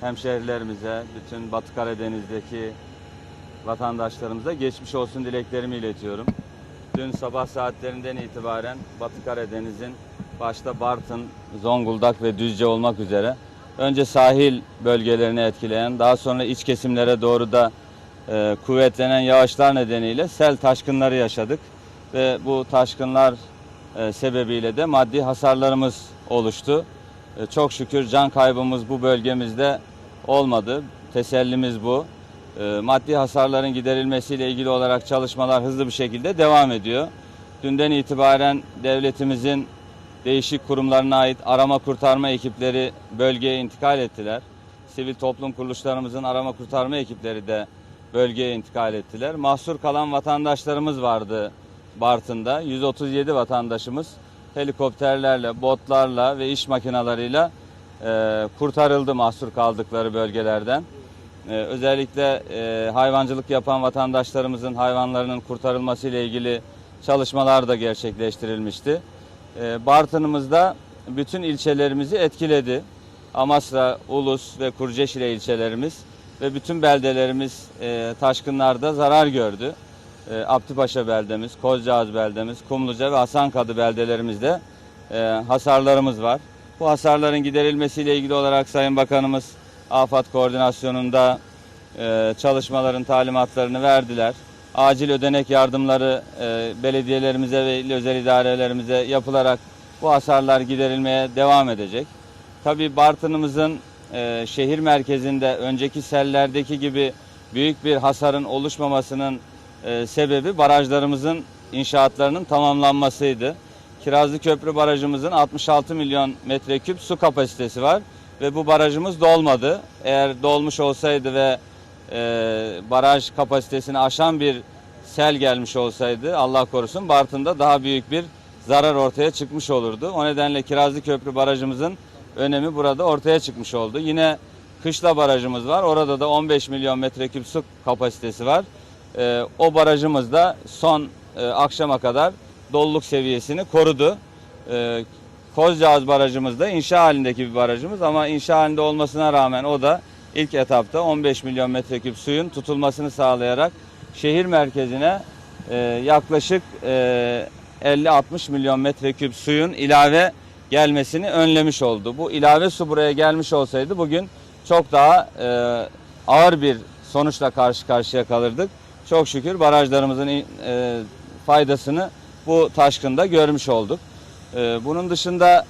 hemşehrilerimize, bütün Batı Karadeniz'deki vatandaşlarımıza geçmiş olsun dileklerimi iletiyorum. Dün sabah saatlerinden itibaren Batı Karadeniz'in başta Bartın, Zonguldak ve Düzce olmak üzere önce sahil bölgelerini etkileyen, daha sonra iç kesimlere doğru da e, kuvvetlenen yağışlar nedeniyle sel taşkınları yaşadık ve bu taşkınlar e, sebebiyle de maddi hasarlarımız oluştu. E, çok şükür can kaybımız bu bölgemizde olmadı. Tesellimiz bu. E, maddi hasarların giderilmesiyle ilgili olarak çalışmalar hızlı bir şekilde devam ediyor. Dünden itibaren devletimizin değişik kurumlarına ait arama kurtarma ekipleri bölgeye intikal ettiler. Sivil toplum kuruluşlarımızın arama kurtarma ekipleri de bölgeye intikal ettiler. Mahsur kalan vatandaşlarımız vardı Bartın'da. 137 vatandaşımız helikopterlerle, botlarla ve iş makinalarıyla e, kurtarıldı mahsur kaldıkları bölgelerden. E, özellikle e, hayvancılık yapan vatandaşlarımızın hayvanlarının kurtarılması ile ilgili çalışmalar da gerçekleştirilmişti. E, Bartın'ımızda bütün ilçelerimizi etkiledi. Amasra, Ulus ve Kurceşile ilçelerimiz ve bütün beldelerimiz e, taşkınlarda zarar gördü. E, Abdüpaşa beldemiz, Kozcaağız beldemiz, Kumluca ve Hasankadı beldelerimizde e, hasarlarımız var. Bu hasarların giderilmesiyle ilgili olarak Sayın Bakanımız AFAD koordinasyonunda e, çalışmaların talimatlarını verdiler. Acil ödenek yardımları e, belediyelerimize ve il özel idarelerimize yapılarak bu hasarlar giderilmeye devam edecek. Tabii Bartın'ımızın şehir merkezinde önceki sellerdeki gibi büyük bir hasarın oluşmamasının e, sebebi barajlarımızın inşaatlarının tamamlanmasıydı. Kirazlı Köprü barajımızın 66 milyon metreküp su kapasitesi var ve bu barajımız dolmadı. Eğer dolmuş olsaydı ve e, baraj kapasitesini aşan bir sel gelmiş olsaydı Allah korusun Bartın'da daha büyük bir zarar ortaya çıkmış olurdu. O nedenle Kirazlı Köprü barajımızın önemi burada ortaya çıkmış oldu. Yine Kışla barajımız var. Orada da 15 milyon metreküp su kapasitesi var. Ee, o barajımız da son e, akşama kadar doluluk seviyesini korudu. Ee, Kozcağız barajımız da inşa halindeki bir barajımız ama inşa halinde olmasına rağmen o da ilk etapta 15 milyon metreküp suyun tutulmasını sağlayarak şehir merkezine e, yaklaşık e, 50-60 milyon metreküp suyun ilave gelmesini önlemiş oldu. Bu ilave su buraya gelmiş olsaydı bugün çok daha e, ağır bir sonuçla karşı karşıya kalırdık. Çok şükür barajlarımızın e, faydasını bu taşkında görmüş olduk. E, bunun dışında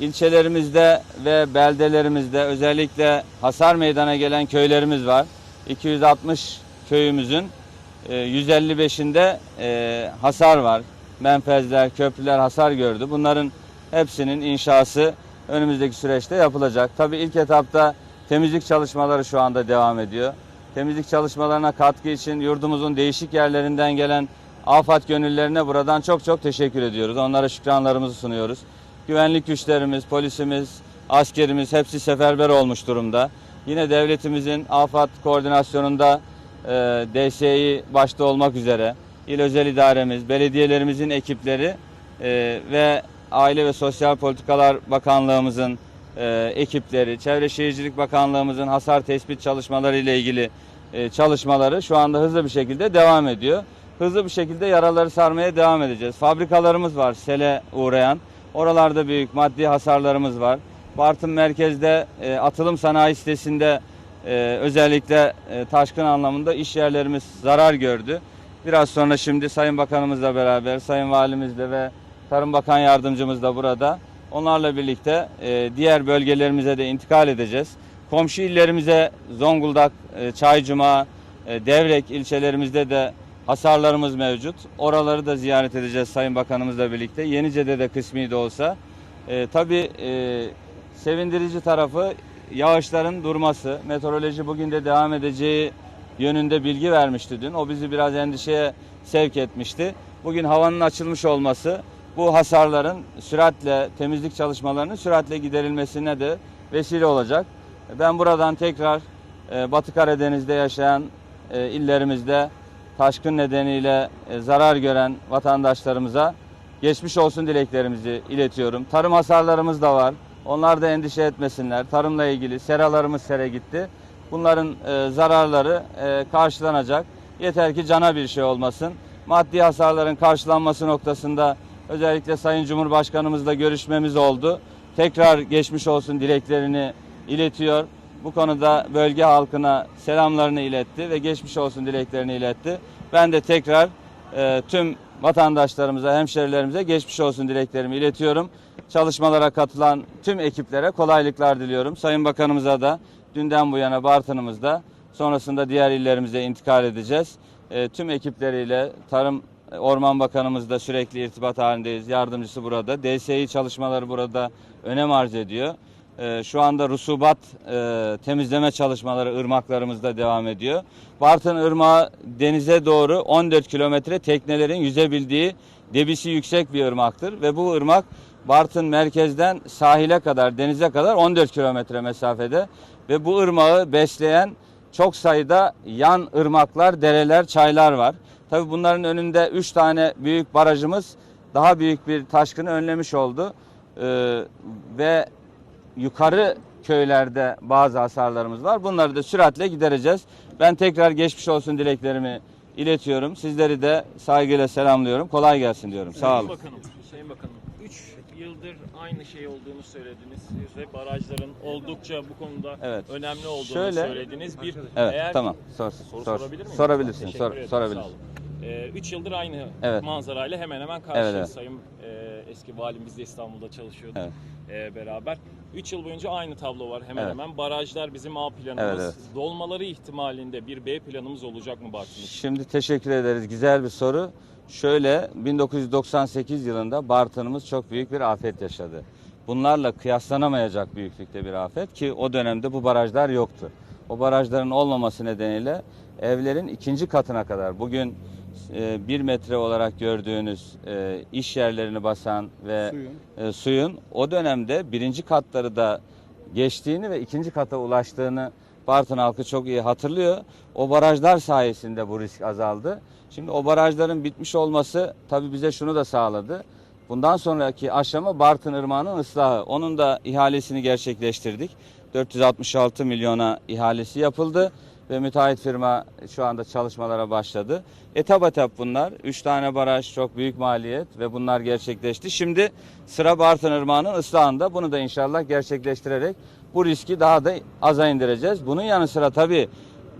ilçelerimizde ve beldelerimizde özellikle hasar meydana gelen köylerimiz var. 260 köyümüzün e, 155'inde e, hasar var. Menfezler, köprüler hasar gördü. Bunların hepsinin inşası önümüzdeki süreçte yapılacak. Tabii ilk etapta temizlik çalışmaları şu anda devam ediyor. Temizlik çalışmalarına katkı için yurdumuzun değişik yerlerinden gelen afat gönüllerine buradan çok çok teşekkür ediyoruz. Onlara şükranlarımızı sunuyoruz. Güvenlik güçlerimiz, polisimiz, askerimiz hepsi seferber olmuş durumda. Yine devletimizin afat koordinasyonunda e, DSİ başta olmak üzere il özel idaremiz, belediyelerimizin ekipleri e, ve Aile ve Sosyal Politikalar Bakanlığımızın e, ekipleri, Çevre Şehircilik Bakanlığımızın hasar tespit çalışmaları ile ilgili e, çalışmaları şu anda hızlı bir şekilde devam ediyor. Hızlı bir şekilde yaraları sarmaya devam edeceğiz. Fabrikalarımız var sele uğrayan. Oralarda büyük maddi hasarlarımız var. Bartın merkezde e, atılım sanayi sitesinde e, özellikle e, taşkın anlamında iş yerlerimiz zarar gördü. Biraz sonra şimdi Sayın Bakanımızla beraber, Sayın Valimizle ve Tarım Bakan Yardımcımız da burada. Onlarla birlikte e, diğer bölgelerimize de intikal edeceğiz. Komşu illerimize Zonguldak, e, Çaycuma, e, Devrek ilçelerimizde de hasarlarımız mevcut. Oraları da ziyaret edeceğiz Sayın Bakanımızla birlikte. Yenice'de de kısmi de olsa. E, tabii e, sevindirici tarafı yağışların durması. Meteoroloji bugün de devam edeceği yönünde bilgi vermişti dün. O bizi biraz endişeye sevk etmişti. Bugün havanın açılmış olması bu hasarların süratle temizlik çalışmalarının süratle giderilmesine de vesile olacak. Ben buradan tekrar e, Batı Karadeniz'de yaşayan e, illerimizde taşkın nedeniyle e, zarar gören vatandaşlarımıza geçmiş olsun dileklerimizi iletiyorum. Tarım hasarlarımız da var. Onlar da endişe etmesinler. Tarımla ilgili seralarımız sere gitti. Bunların zararları karşılanacak. Yeter ki cana bir şey olmasın. Maddi hasarların karşılanması noktasında özellikle Sayın Cumhurbaşkanımızla görüşmemiz oldu. Tekrar geçmiş olsun dileklerini iletiyor. Bu konuda bölge halkına selamlarını iletti ve geçmiş olsun dileklerini iletti. Ben de tekrar e, tüm vatandaşlarımıza, hemşerilerimize geçmiş olsun dileklerimi iletiyorum. Çalışmalara katılan tüm ekiplere kolaylıklar diliyorum. Sayın Bakanımıza da dünden bu yana Bartın'ımızda sonrasında diğer illerimize intikal edeceğiz. E, tüm ekipleriyle Tarım Orman Bakanımız da sürekli irtibat halindeyiz. Yardımcısı burada. DSİ çalışmaları burada önem arz ediyor. E, şu anda rusubat e, temizleme çalışmaları ırmaklarımızda devam ediyor. Bartın Irmağı denize doğru 14 kilometre teknelerin yüzebildiği debisi yüksek bir ırmaktır ve bu ırmak Bartın merkezden sahile kadar, denize kadar 14 kilometre mesafede ve bu ırmağı besleyen çok sayıda yan ırmaklar, dereler, çaylar var. Tabii bunların önünde 3 tane büyük barajımız daha büyük bir taşkını önlemiş oldu. Ee, ve yukarı köylerde bazı hasarlarımız var. Bunları da süratle gidereceğiz. Ben tekrar geçmiş olsun dileklerimi iletiyorum. Sizleri de saygıyla selamlıyorum. Kolay gelsin diyorum. Sağ olun. Sayın Bakanım, Sayın Bakanım, 3 yıldır aynı şey olduğunu söylediniz ve barajların oldukça bu konuda Evet. önemli olduğunu Şöyle- söylediniz. Bir Evet, eğer tamam. Sor, soru sor. sorabilir miyim? Sorabilirsin. Teşekkür Sor, ederim, sorabilirsin. olun. 3 yıldır aynı Evet. manzarayla hemen hemen karşıyız. Evet, evet. Sayın e, eski valimiz de İstanbul'da çalışıyordu Evet. e, beraber. 3 yıl boyunca aynı tablo var hemen Evet. hemen. Barajlar bizim A planımız. Evet, evet. Dolmaları ihtimalinde bir B planımız olacak mı Bartın için? Şimdi teşekkür ederiz. Güzel bir soru. Şöyle 1998 yılında Bartın'ımız çok büyük bir afet yaşadı. Bunlarla kıyaslanamayacak büyüklükte bir afet ki o dönemde bu barajlar yoktu. O barajların olmaması nedeniyle evlerin ikinci katına kadar bugün e, bir metre olarak gördüğünüz e, iş yerlerini basan ve Suyun. e, suyun o dönemde birinci katları da geçtiğini ve ikinci kata ulaştığını Bartın halkı çok iyi hatırlıyor. O barajlar sayesinde bu risk azaldı. Şimdi o barajların bitmiş olması tabii bize şunu da sağladı. Bundan sonraki aşama Bartın Irmağı'nın ıslahı. Onun da ihalesini gerçekleştirdik. 466 milyona ihalesi yapıldı ve müteahhit firma şu anda çalışmalara başladı. Etap etap bunlar. 3 tane baraj çok büyük maliyet ve bunlar gerçekleşti. Şimdi sıra Bartın Irmağı'nın ıslahında. Bunu da inşallah gerçekleştirerek bu riski daha da aza indireceğiz. Bunun yanı sıra tabii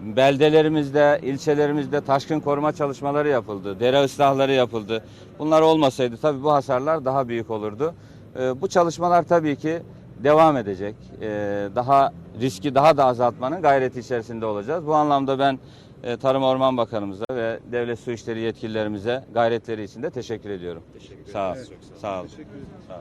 beldelerimizde, ilçelerimizde taşkın koruma çalışmaları yapıldı. Dere ıslahları yapıldı. Bunlar olmasaydı tabii bu hasarlar daha büyük olurdu. Ee, bu çalışmalar tabii ki devam edecek. Ee, daha riski daha da azaltmanın gayreti içerisinde olacağız. Bu anlamda ben e, Tarım Orman Bakanımıza ve Devlet Su İşleri yetkililerimize gayretleri için de teşekkür ediyorum. Teşekkür ederim. Sağ ol. Çok sağ olun. Sağ ol.